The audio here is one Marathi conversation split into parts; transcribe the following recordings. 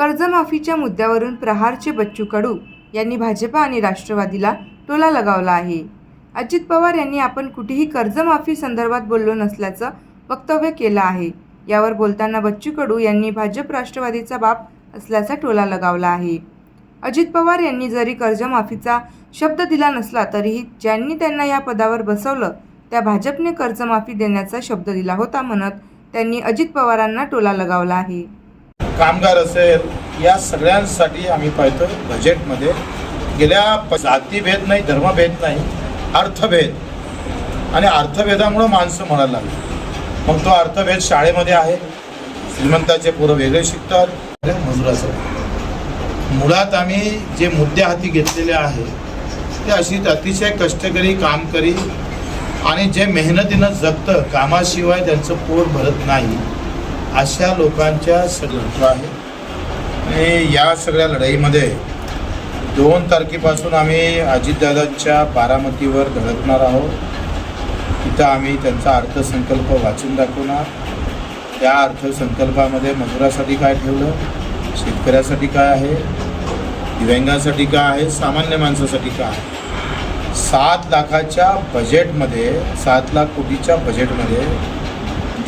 कर्जमाफीच्या मुद्द्यावरून प्रहारचे बच्चू कडू यांनी भाजपा आणि राष्ट्रवादीला टोला लगावला आहे. अजित पवार यांनी आपण कुठेही कर्जमाफी संदर्भात बोललो नसल्याचं वक्तव्य केलं आहे. यावर बोलताना बच्चू कडू यांनी भाजप राष्ट्रवादीचा बाप असल्याचा टोला लगावला आहे. अजित पवार यांनी जरी कर्जमाफीचा शब्द दिला नसला तरीही ज्यांनी त्यांना या पदावर बसवलं त्या भाजपने कर्जमाफी देण्याचा शब्द दिला होता म्हणत त्यांनी अजित पवारांना टोला लगावला आहे. कामगार असेल या सगळ्यांसाठी आम्ही पाहतो बजेटमध्ये गेल्या प- जातीभेद नाही धर्मभेद नाही अर्थभेद. आणि अर्थभेदामुळं माणसं म्हणायला लागली. मग तो अर्थभेद शाळेमध्ये आहे. श्रीमंताचे पोरं वेगळे शिकतात. मजुराचं मुळात आम्ही जे मुद्दे हाती घेतलेले आहे ते अशी अतिशय कष्टकरी काम करी आणि जे मेहनतीनं जगतं कामाशिवाय त्यांचं पोट भरत नाही. अशा लोकांच्या सगळं आहे. आणि या सगळ्या लढाईमध्ये दोन तारखेपासून आम्ही अजितदादांच्या बारामतीवर धडकणार आहोत. तिथं आम्ही त्यांचा अर्थसंकल्प वाचून दाखवणार. त्या अर्थसंकल्पामध्ये मजुरासाठी काय ठेवलं? शेतकऱ्यासाठी काय आहे? दिव्यांगासाठी काय आहे? सामान्य माणसासाठी काय आहे? सात लाखाच्या बजेटमध्ये सात लाख कोटीच्या बजेटमध्ये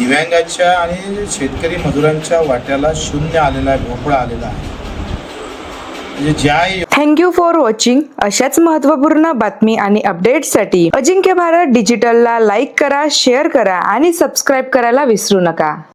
दिव्यांगांच्या आणि शेतकरी मजुरांच्या वाट्याला शून्य आलेला आहे भोपळा आलेला आहे. म्हणजे ज्या थँक्यू फॉर वॉचिंग अशाच महत्त्वपूर्ण बातमी आणि अपडेट्ससाठी अजिंक्य भारत डिजिटलला लाईक करा शेअर करा आणि सबस्क्राईब करायला विसरू नका.